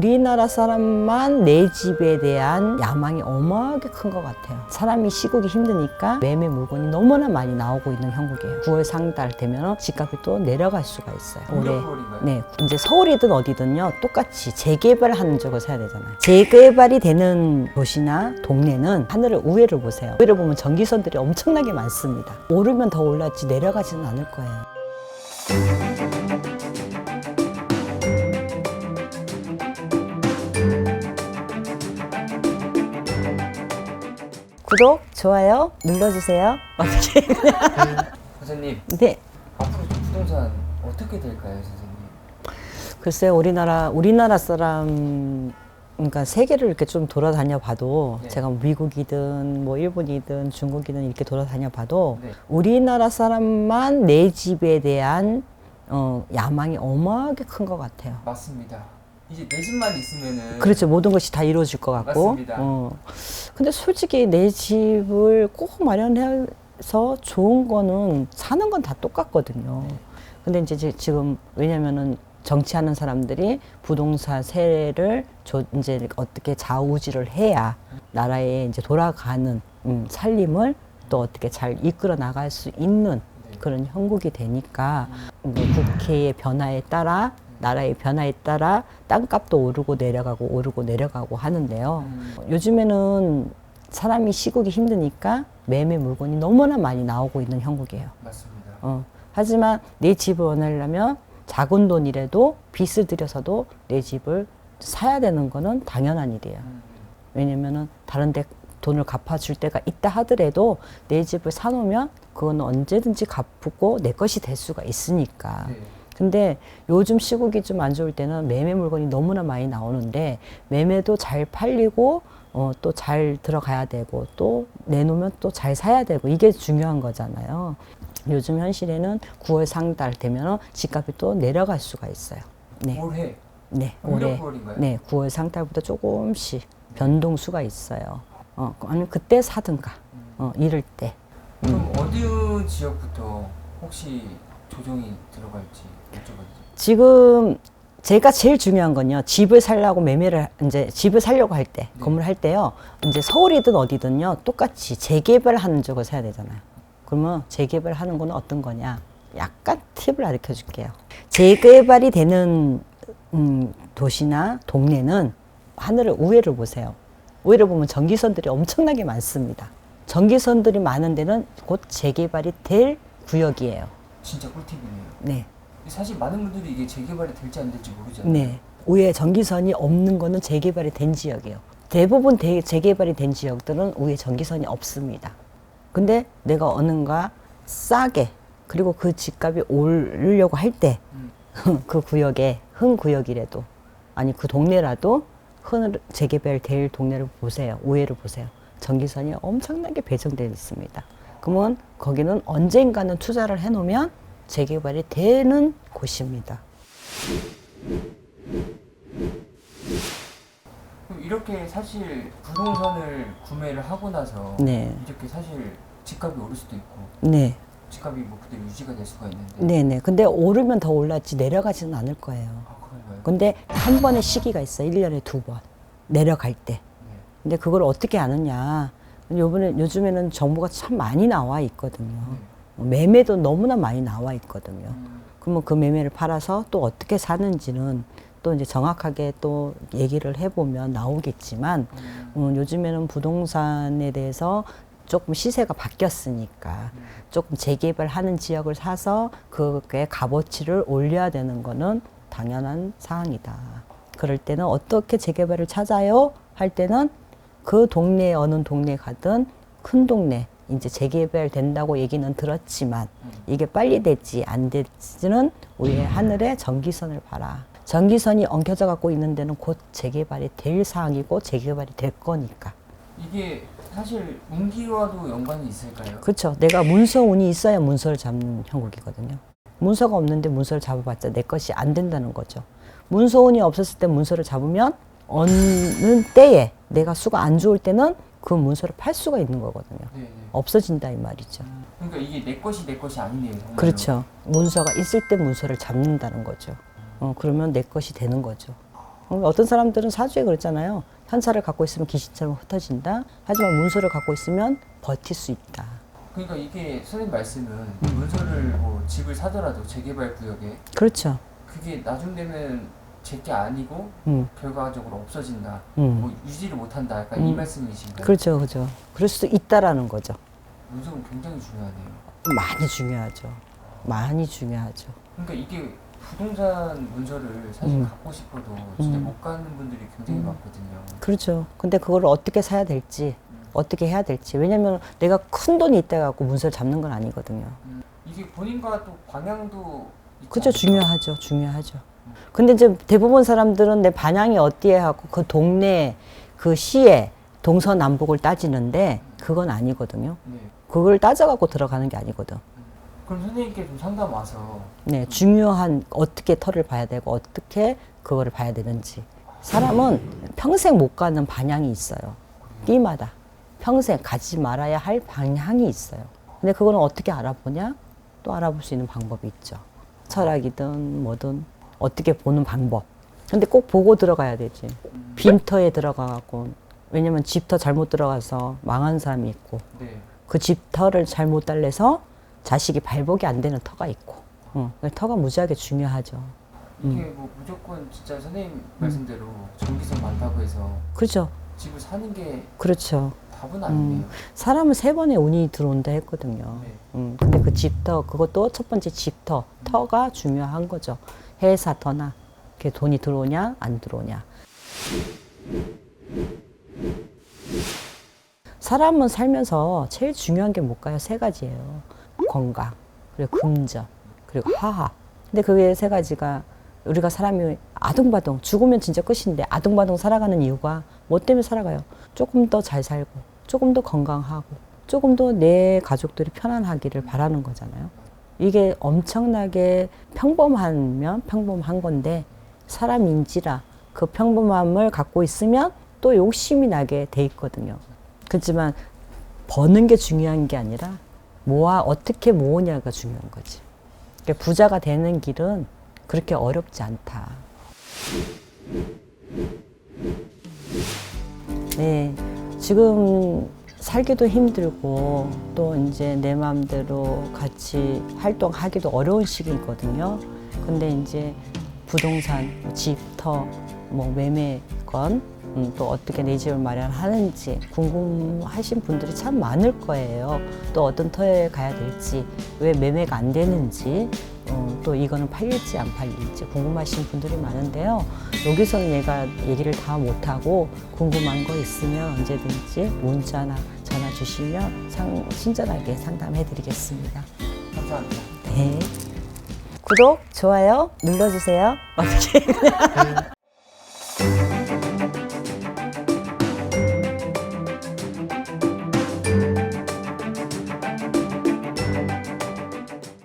우리나라 사람만 내 집에 대한 야망이 어마하게 큰 것 같아요. 사람이 시국이 힘드니까 매매 물건이 너무나 많이 나오고 있는 형국이에요. 9월 상달 되면 집값이 또 내려갈 수가 있어요. 올해. 네, 이제 서울이든 어디든요, 똑같이 재개발하는 쪽을 사야 되잖아요. 재개발이 되는 도시나 동네는 하늘을 우회를 보세요. 우회를 보면 전기선들이 엄청나게 많습니다. 오르면 더 올랐지 내려가지는 않을 거예요. 구독, 좋아요 눌러주세요. 어떻게? 선생님 네. 앞으로 부동산 어떻게 될까요, 선생님? 글쎄 우리나라 우리나라 사람 그러니까 세계를 이렇게 좀 돌아다녀 봐도 네. 제가 미국이든 뭐 일본이든 중국이든 이렇게 돌아다녀 봐도 네. 우리나라 사람만 내 집에 대한 어, 야망이 어마하게 큰 것 같아요. 맞습니다. 이제 내 집만 있으면은 그렇죠. 모든 것이 다 이루어질 것 같고. 맞습니다. 어. 근데 솔직히 내 집을 꼭 마련해서 좋은 거는 사는 건 다 똑같거든요. 네. 근데 이제 지- 지금 왜냐면은 정치하는 사람들이 부동산 세를 조, 이제 어떻게 좌우지를 해야 나라에 이제 돌아가는 음, 살림을 또 어떻게 잘 이끌어 나갈 수 있는 네. 그런 형국이 되니까 뭐 국회의 변화에 따라 나라의 변화에 따라 땅값도 오르고 내려가고 오르고 내려가고 하는데요. 음, 요즘에는 사람이 시국이 힘드니까 매매 물건이 너무나 많이 나오고 있는 형국이에요. 맞습니다. 어. 하지만 내 집을 원하려면 작은 돈이라도 빚을 들여서도 내 집을 사야 되는 거는 당연한 일이에요. 음, 왜냐면은 다른 데 돈을 갚아줄 때가 있다 하더라도 내 집을 사놓으면 그거는 언제든지 갚고 내 것이 될 수가 있으니까. 네. 근데 요즘 시국이 좀 안 좋을 때는 매매 물건이 너무나 많이 나오는데 매매도 잘 팔리고 어, 또 잘 들어가야 되고 또 내놓으면 또 잘 사야 되고 이게 중요한 거잖아요. 요즘 현실에는 9월 상달 되면 집값이 또 내려갈 수가 있어요. 네, 올해 네, 올해 올해 9월인가요? 네 9월 상달부터 조금씩 변동수가 있어요. 어, 아니면 그때 사든가 어, 이럴 때. 그럼 어디 지역부터 혹시 조정이 들어갈지 여쭤봐도 지금 제가 제일 중요한 건요. 집을 살려고 매매를 이제 집을 살려고 할 때, 네. 건물 할 때요. 이제 서울이든 어디든요. 똑같이 재개발하는 쪽을 사야 되잖아요. 그러면 재개발하는 거는 어떤 거냐? 약간 팁을 가르쳐 줄게요. 재개발이 되는 음, 도시나 동네는 하늘을 우회를 보세요. 우회를 보면 전기선들이 엄청나게 많습니다. 전기선들이 많은 데는 곧 재개발이 될 구역이에요. 진짜 꿀팁이네요. 네. 사실 많은 분들이 이게 재개발이 될지 안 될지 모르잖아요. 네. 우에 전기선이 없는 거는 재개발이 된 지역이에요. 대부분 대, 재개발이 된 지역들은 우에 전기선이 없습니다. 근데 내가 어는가 싸게 그리고 그 집값이 오르려고 할 때 그 음, 구역에 흥 구역이라도 아니 그 동네라도 흔 재개발 될 동네를 보세요. 우회를 보세요. 전기선이 엄청나게 배정되어 있습니다. 그러면 거기는 언젠가는 투자를 해놓으면 재개발이 되는 곳입니다. 이렇게 사실 부동산을 구매를 하고 나서 네. 이렇게 사실 집값이 오를 수도 있고 네. 집값이 뭐 그대로 유지가 될 수가 있는데 네네. 근데 오르면 더 올랐지 내려가지는 않을 거예요. 아 그런가요? 근데 한 번의 시기가 있어. 요 1년에 두 번. 내려갈 때. 네. 근데 그걸 어떻게 아느냐. 요번에, 요즘에는 정보가 참 많이 나와 있거든요. 네. 매매도 너무나 많이 나와 있거든요. 음, 그러면 그 매매를 팔아서 또 어떻게 사는지는 또 이제 정확하게 또 얘기를 해보면 나오겠지만, 음, 음, 요즘에는 부동산에 대해서 조금 시세가 바뀌었으니까 음. 조금 재개발하는 지역을 사서 그게 값어치를 올려야 되는 거는 당연한 사항이다. 그럴 때는 어떻게 재개발을 찾아요? 할 때는 그 동네에 어느 동네 가든 큰 동네 이제 재개발 된다고 얘기는 들었지만 음. 이게 빨리 될지 안 될지는 우리의 하늘에 전기선을 봐라. 전기선이 엉켜져 갖고 있는 데는 곧 재개발이 될 사항이고 재개발이 될 거니까. 이게 사실 운기와도 연관이 있을까요? 그렇죠. 내가 문서 운이 있어야 문서를 잡는 형국이거든요. 문서가 없는데 문서를 잡아봤자 내 것이 안 된다는 거죠. 문서 운이 없었을 때 문서를 잡으면 어느 때에 내가 수가 안 좋을 때는 그 문서를 팔 수가 있는 거거든요. 네, 네. 없어진다 이 말이죠. 그러니까 이게 내 것이 내 것이 아니네요. 정말로. 그렇죠. 문서가 있을 때 문서를 잡는다는 거죠. 어, 그러면 내 것이 되는 거죠. 어, 어떤 사람들은 사주에 그랬잖아요. 현찰을 갖고 있으면 귀신처럼 흩어진다. 하지만 문서를 갖고 있으면 버틸 수 있다. 그러니까 이게 선생님 말씀은 문서를 뭐 집을 사더라도 재개발 구역에 그렇죠. 그게 나중 되면 제게 아니고 음, 결과적으로 없어진다. 음. 뭐 유지를 못한다. 약간 이 음. 말씀이신가요? 그렇죠, 그렇죠. 그럴 수도 있다라는 거죠. 문서는 굉장히 중요하네요. 많이 중요하죠. 많이 중요하죠. 그러니까 이게 부동산 문서를 사실 음. 갖고 싶어도 진짜 음. 못 가는 분들이 굉장히 음. 많거든요. 그렇죠. 근데 그걸 어떻게 사야 될지, 어떻게 해야 될지. 왜냐면 내가 큰 돈이 있다 갖고 문서를 잡는 건 아니거든요. 음. 이게 본인과 또 방향도 있지 그죠 않을까? 중요하죠 중요하죠 근데 이제 대부분 사람들은 내 반향이 어디에 하고 그 동네 그 시에 동서남북을 따지는데 그건 아니거든요. 네. 그걸 따져갖고 들어가는 게 아니거든. 그럼 선생님께 좀 상담 와서 네 중요한 어떻게 털을 봐야 되고 어떻게 그거를 봐야 되는지. 사람은 평생 못 가는 반향이 있어요. 띠마다. 평생 가지 말아야 할 방향이 있어요. 근데 그거는 어떻게 알아보냐? 또 알아볼 수 있는 방법이 있죠. 철학이든 뭐든 어떻게 보는 방법. 근데 꼭 보고 들어가야 되지. 빈터에 들어가갖고. 왜냐면 집터 잘못 들어가서 망한 사람이 있고. 네. 그 집터를 잘못 달래서 자식이 발복이 안 되는 터가 있고. 응. 그 터가 무지하게 중요하죠. 이게 음. 뭐 무조건 진짜 선생님 말씀대로 전기세 많다고 해서 그렇죠. 집을 사는 게 그렇죠. 답은 아니네요. 사람은 세 번의 운이 들어온다 했거든요. 네. 음, 근데 그 집터 그것도 첫 번째 집터 터가 중요한 거죠 회사 터나. 이렇게 돈이 들어오냐 안 들어오냐. 사람은 살면서 제일 중요한 게 뭘까요. 세 가지예요. 건강 그리고 금전 그리고 화합 근데 그게 세 가지가 우리가 사람이 아둥바둥 죽으면 진짜 끝인데 아둥바둥 살아가는 이유가 뭐 때문에 살아가요? 조금 더 잘 살고 조금 더 건강하고 조금 더 내 가족들이 편안하기를 바라는 거잖아요. 이게 엄청나게 평범하면 평범한 건데 사람인지라 그 평범함을 갖고 있으면 또 욕심이 나게 돼 있거든요. 그렇지만 버는 게 중요한 게 아니라 모아 어떻게 모으냐가 중요한 거지. 그러니까 부자가 되는 길은 그렇게 어렵지 않다. 네, 지금 살기도 힘들고 또 이제 내 마음대로 같이 활동하기도 어려운 시기거든요. 근데 이제 부동산, 집, 터, 뭐 매매건 음, 또 어떻게 내 집을 마련하는지 궁금하신 분들이 참 많을 거예요. 또 어떤 터에 가야 될지, 왜 매매가 안 되는지, 어, 또 이거는 팔릴지 안 팔릴지 궁금하신 분들이 많은데요. 여기서는 얘가 얘기를 다 못하고 궁금한 거 있으면 언제든지 문자나 전화 주시면 상, 친절하게 상담해 드리겠습니다. 감사합니다. 네. 구독, 좋아요 눌러주세요. 어떻게